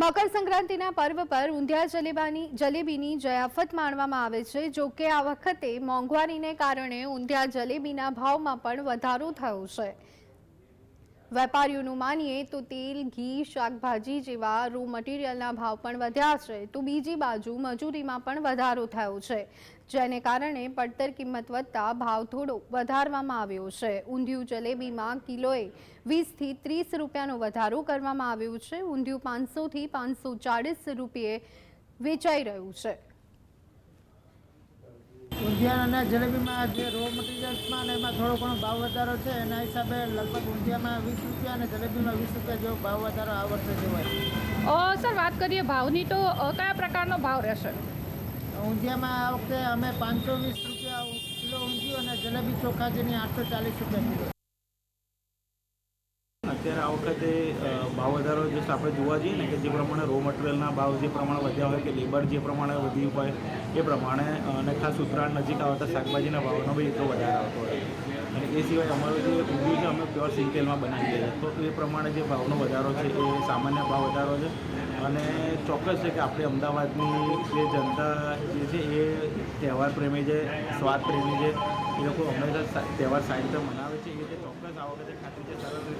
મકર સંક્રાંતિના પર્વ પર ઊંધિયા જલેબાની જલેબીની જયાફત માણવામાં આવે છે, જો કે આ વખતે મોંઘવારીને કારણે ઊંધિયા જલેબીના ભાવમાં પણ વધારો થયો છે. વેપારીઓનું માનીએ તો તેલ, ઘી, શાકભાજી જેવા રો મટીરિયલના ભાવ પણ વધ્યા છે. તો બીજી બાજુ મજૂરીમાં પણ વધારો થયો છે. જેને કારણે પડતર કિંમત વધતા ભાવ થોડો વધારવામાં આવ્યો છે. ઊંધિયું જલેબીમાં કિલોએ વીસથી ત્રીસ રૂપિયાનો વધારો કરવામાં આવ્યો છે. ઊંધિયું પાંચસોથી પાંચસો ચાળીસ રૂપિયે વેચાઈ રહ્યું છે. ઊંધિયા અને જલેબીમાં જે રો મટીરિયલ્સમાં ને એમાં થોડો ઘણો ભાવ વધારો છે એના હિસાબે લગભગ ઊંધિયામાં વીસ રૂપિયા અને જલેબીમાં વીસ રૂપિયા જેવો ભાવ વધારો આ વર્ષે જોવાય સર વાત કરીએ ભાવની તો કયા પ્રકારનો ભાવ રહેશે? ઊંધિયામાં આ વખતે અમે પાંચસો વીસ રૂપિયા કિલો ઊંધિયું અને જલેબી ચોખા જેની આઠસો ચાલીસ રૂપિયા કિલો. અત્યારે આ વખતે ભાવ વધારો જસ્ટ આપણે જોવા જઈએ ને કે જે પ્રમાણે રો મટીરિયલના ભાવ જે પ્રમાણે વધ્યા હોય કે લેબર જે પ્રમાણે વધી હોય એ પ્રમાણે અને ખાસ ઉત્તરાયણ નજીક આવતા શાકભાજીના ભાવનો બી એટલો વધારે આવતો હોય. અને એ સિવાય અમારું જે ઊંધિયું છે અમે પ્યોર સિંગતેલમાં બનાવીએ છીએ. તો એ પ્રમાણે જે ભાવનો વધારો છે એ સામાન્ય ભાવ વધારો છે. અને ચોક્કસ છે કે આપણે અમદાવાદની જે જનતા જે છે એ તહેવાર પ્રેમી છે, સ્વાદ પ્રેમી છે, એ લોકો હંમેશા તહેવાર સારી રીતે મનાવે છે. એ રીતે ચોક્કસ આ વખતે ખાતરી છે. સરસ